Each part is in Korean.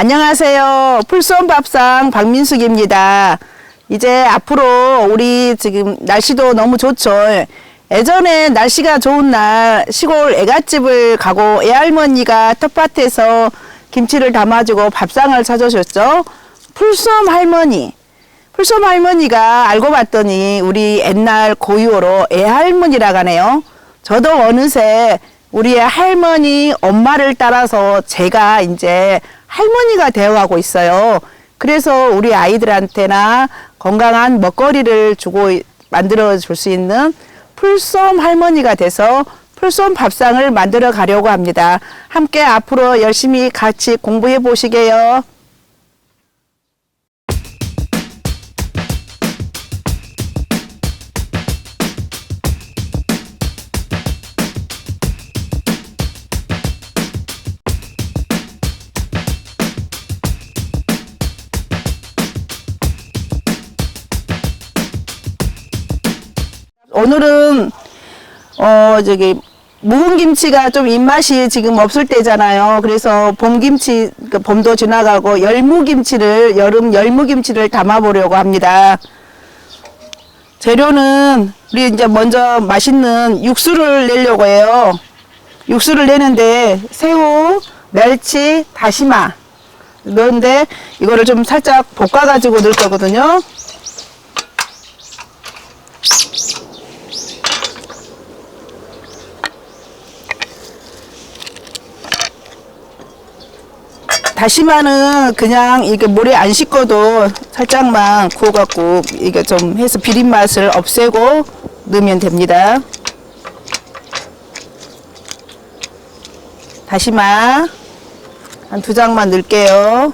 안녕하세요. 풀손밥상 박민숙입니다. 이제 앞으로 우리 지금 날씨도 너무 좋죠. 예전에 날씨가 좋은 날 시골 애갓집을 가고 애할머니가 텃밭에서 김치를 담아주고 밥상을 사주셨죠. 풀솜 할머니. 풀솜 할머니가 알고 봤더니 우리 옛날 고유어로 애할머니라고 하네요. 저도 어느새 우리의 할머니, 엄마를 따라서 제가 이제 할머니가 되어가고 있어요. 그래서 우리 아이들한테나 건강한 먹거리를 주고 만들어 줄 수 있는 풀솜 할머니가 돼서 풀솜 밥상을 만들어 가려고 합니다. 함께 앞으로 열심히 같이 공부해 보시게요. 오늘은 어 저기 묵은 김치가 좀 입맛이 지금 없을 때잖아요. 그래서 봄 김치 그 봄도 지나가고 열무 김치를 여름 열무 김치를 담아 보려고 합니다. 재료는 우리 이제 먼저 맛있는 육수를 내려고 해요. 육수를 내는데 새우, 멸치, 다시마 넣는데 이거를 좀 살짝 볶아 가지고 넣을 거거든요. 다시마는 그냥 이게 물에 안 씻고도 살짝만 구워갖고 이게 좀 해서 비린 맛을 없애고 넣으면 됩니다. 다시마 한 두 장만 넣을게요.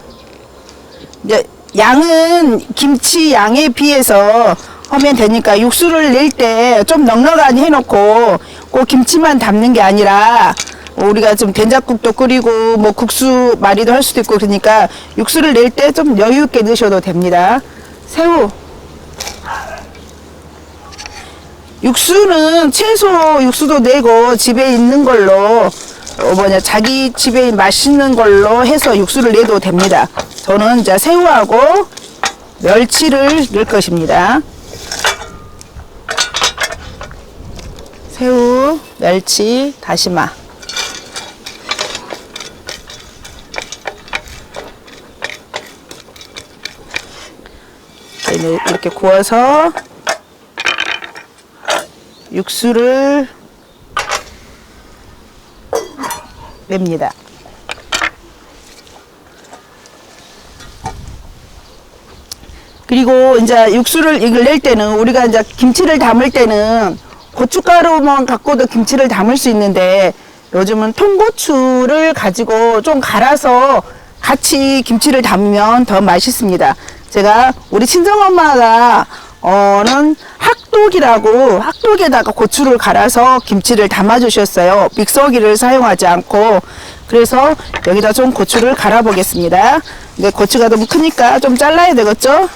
이제 양은 김치 양에 비해서 하면 되니까 육수를 낼 때 좀 넉넉하게 해놓고 꼭 김치만 담는 게 아니라 우리가 좀 된장국도 끓이고 뭐 국수 말이도 할 수도 있고 그러니까 육수를 낼 때 좀 여유 있게 넣으셔도 됩니다. 새우 육수는 채소 육수도 내고 집에 있는 걸로 어 뭐냐 자기 집에 맛있는 걸로 해서 육수를 내도 됩니다. 저는 이제 새우하고 멸치를 넣을 것입니다. 새우, 멸치, 다시마. 이렇게 구워서 육수를 냅니다. 그리고 이제 육수를 이걸 낼 때는 우리가 이제 김치를 담을 때는 고춧가루만 갖고도 김치를 담을 수 있는데 요즘은 통고추를 가지고 좀 갈아서 같이 김치를 담으면 더 맛있습니다. 제가 우리 친정엄마가 어는 학독이라고 학독에다가 고추를 갈아서 김치를 담아 주셨어요. 믹서기를 사용하지 않고 그래서 여기다 좀 고추를 갈아 보겠습니다. 근데 고추가 너무 크니까 좀 잘라야 되겠죠?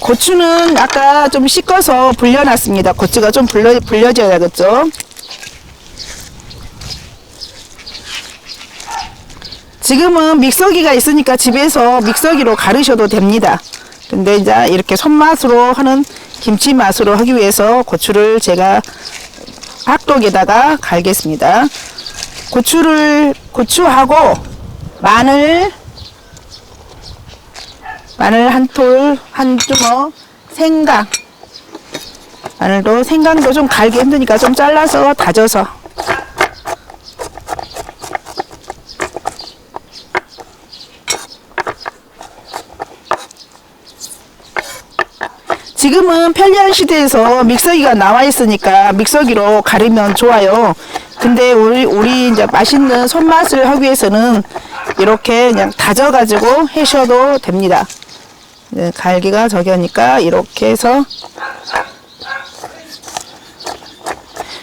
고추는 아까 좀 씻어서 불려놨습니다. 고추가 좀 불려, 불려져야겠죠? 지금은 믹서기가 있으니까 집에서 믹서기로 가르셔도 됩니다. 근데 이제 이렇게 손맛으로 하는 김치 맛으로 하기 위해서 고추를 제가 학독에다가 갈겠습니다. 고추를, 고추하고 마늘, 마늘 한 톨, 한 주먹, 생강. 마늘도 생강도 좀 갈기 힘드니까 좀 잘라서 다져서. 지금은 편리한 시대에서 믹서기가 나와 있으니까 믹서기로 가르면 좋아요. 근데 우리, 우리 이제 맛있는 손맛을 하기 위해서는 이렇게 그냥 다져 가지고 하셔도 됩니다. 네, 갈기가 저기 하니까 이렇게 해서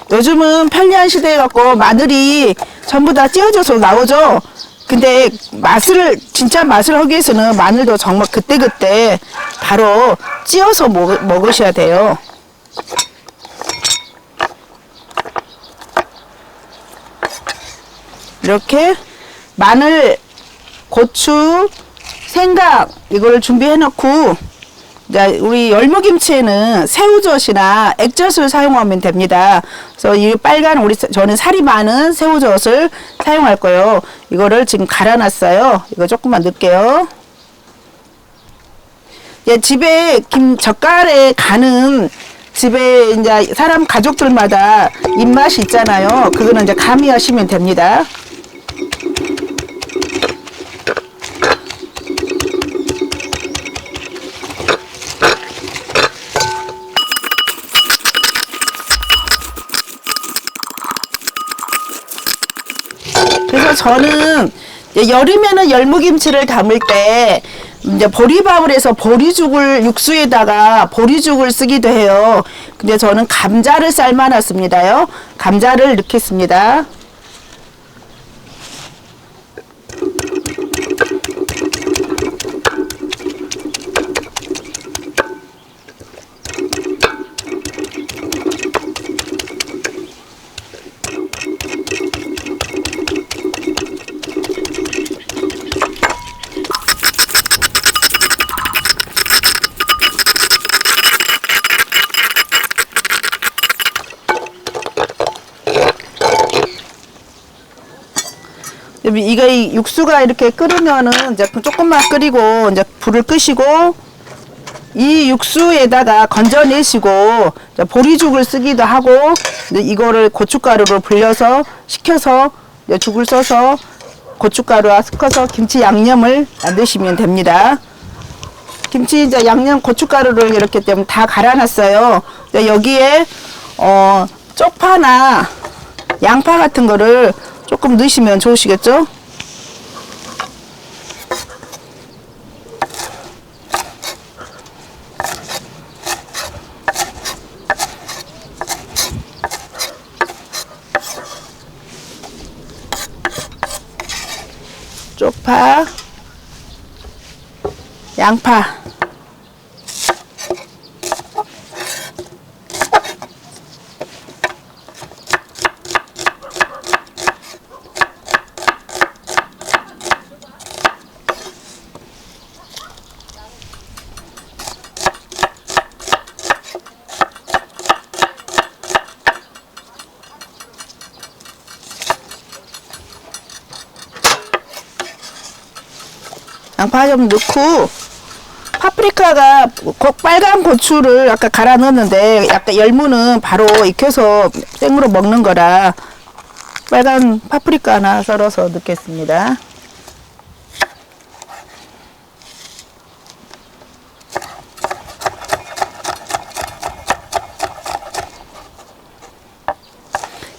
요즘은 편리한 시대에 갖고 마늘이 전부 다 찢어져서 나오죠. 근데 맛을 진짜 맛을 하기 위해서는 마늘도 정말 그때그때 바로 찧어서 먹, 먹으셔야 돼요. 이렇게 마늘, 고추, 생강 이거를 준비해 놓고 우리 열무김치에는 새우젓이나 액젓을 사용하면 됩니다. 그래서 이 빨간 우리 저는 살이 많은 새우젓을 사용할 거예요. 이거를 지금 갈아놨어요. 이거 조금만 넣을게요. 예, 집에 김 젓갈에 가는 집에 이제 사람 가족들마다 입맛이 있잖아요. 그거는 이제 가미하시면 됩니다. 그래서 저는 여름에는 열무김치를 담을 때 이제 보리밥을 해서 보리죽을 육수에다가 보리죽을 쓰기도 해요. 근데 저는 감자를 삶아 놨습니다요. 감자를 넣겠습니다. 이거 이 육수가 이렇게 끓으면은 이제 조금만 끓이고 이제 불을 끄시고 이 육수에다가 건져내시고 보리죽을 쓰기도 하고 이거를 고춧가루로 불려서 식혀서 죽을 써서 고춧가루와 섞어서 김치 양념을 만드시면 됩니다. 김치 이제 양념 고춧가루를 이렇게 좀 다 갈아놨어요. 여기에 어 쪽파나 양파 같은 거를 조금 넣으시면 좋으시겠죠? 쪽파, 양파. 양파 좀 넣고 파프리카가 고- 빨간 고추를 아까 갈아 넣었는데 약간 열무는 바로 익혀서 생으로 먹는 거라 빨간 파프리카 하나 썰어서 넣겠습니다.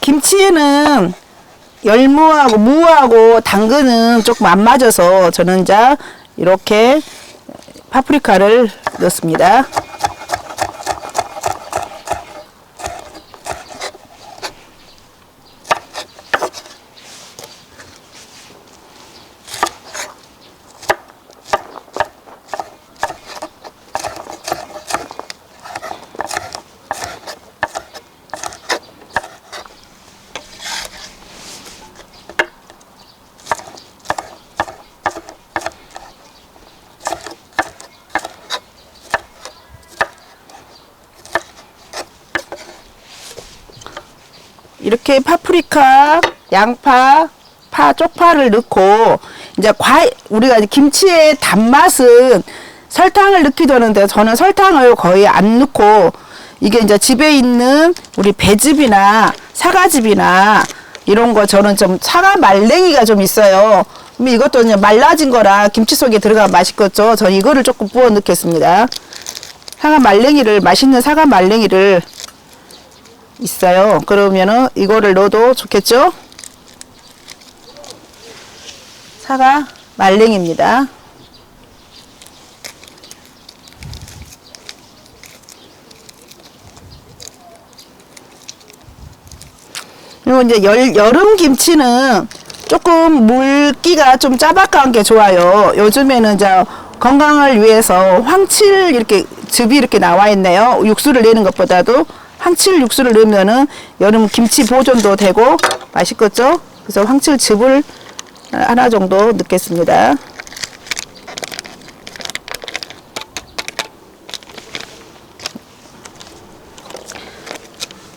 김치에는 열무하고 무하고 당근은 조금 안 맞아서 저는 이제 이렇게 파프리카를 넣습니다. 이렇게 파프리카, 양파, 파, 쪽파를 넣고 이제 과 우리가 김치의 단맛은 설탕을 넣기도 하는데 저는 설탕을 거의 안 넣고 이게 이제 집에 있는 우리 배즙이나 사과즙이나 이런 거 저는 좀 사과 말랭이가 좀 있어요. 이것도 이제 말라진 거라 김치 속에 들어가면 맛있겠죠. 저 이거를 조금 부어 넣겠습니다. 사과 말랭이를 맛있는 사과 말랭이를 있어요. 그러면은 이거를 넣어도 좋겠죠? 사과 말랭입니다. 그리고 이제 열, 여름 김치는 조금 물기가 좀 짜박한 게 좋아요. 요즘에는 이제 건강을 위해서 황칠 이렇게 즙이 이렇게 나와 있네요. 육수를 내는 것보다도 황칠 육수를 넣으면은 여름 김치 보존도 되고 맛있겠죠? 그래서 황칠즙을 하나 정도 넣겠습니다.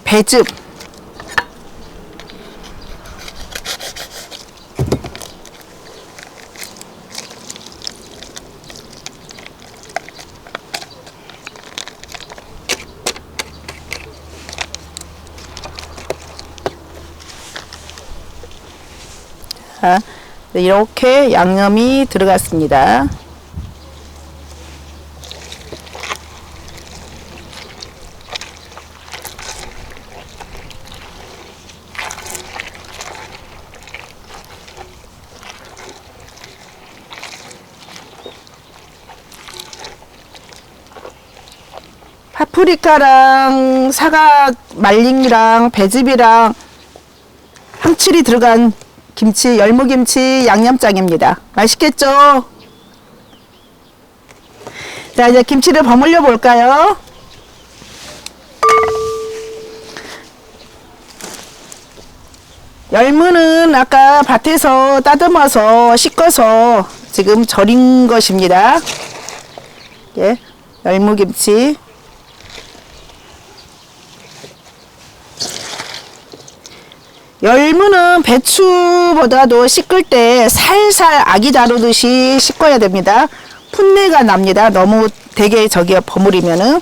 배즙 자, 이렇게 양념이 들어갔습니다. 파프리카랑 사과 말링이랑 배즙이랑 황칠이 들어간 김치, 열무김치 양념장입니다. 맛있겠죠? 자, 이제 김치를 버무려 볼까요? 열무는 아까 밭에서 따듬어서 씻어서 지금 절인 것입니다. 예, 열무김치. 열무는 배추보다도 씻을 때 살살 아기 다루듯이 씻어야 됩니다. 풋내가 납니다. 너무 되게 저기 버무리면은.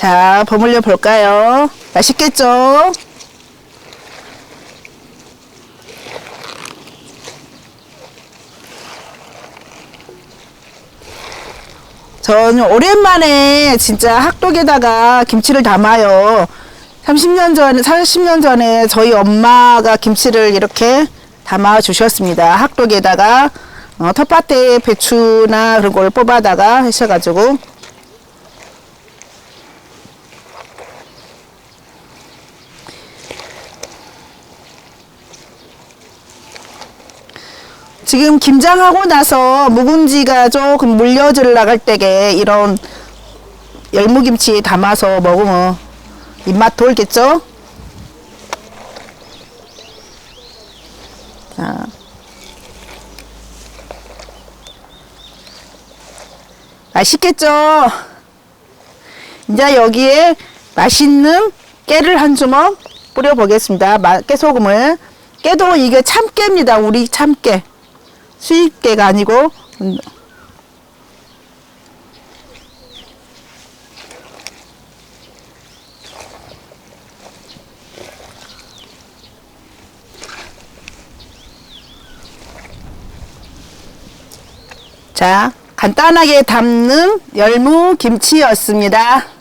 자, 버무려 볼까요? 맛있겠죠? 전 오랜만에 진짜 학독에다가 김치를 담아요. 30년 전에, 40년 전에 저희 엄마가 김치를 이렇게 담아 주셨습니다. 학독에다가 어, 텃밭에 배추나 그런 걸 뽑아다가 하셔가지고 지금 김장하고 나서 묵은지가 조금 물려들 나갈 때게 이런 열무김치 담아서 먹으면 입맛 돌겠죠? 자. 맛있겠죠? 이제 여기에 맛있는 깨를 한 주먹 뿌려 보겠습니다. 깨소금을. 깨도 이게 참깨입니다. 우리 참깨. 수입깨가 아니고 음, 자 간단하게 담는 열무 김치였습니다.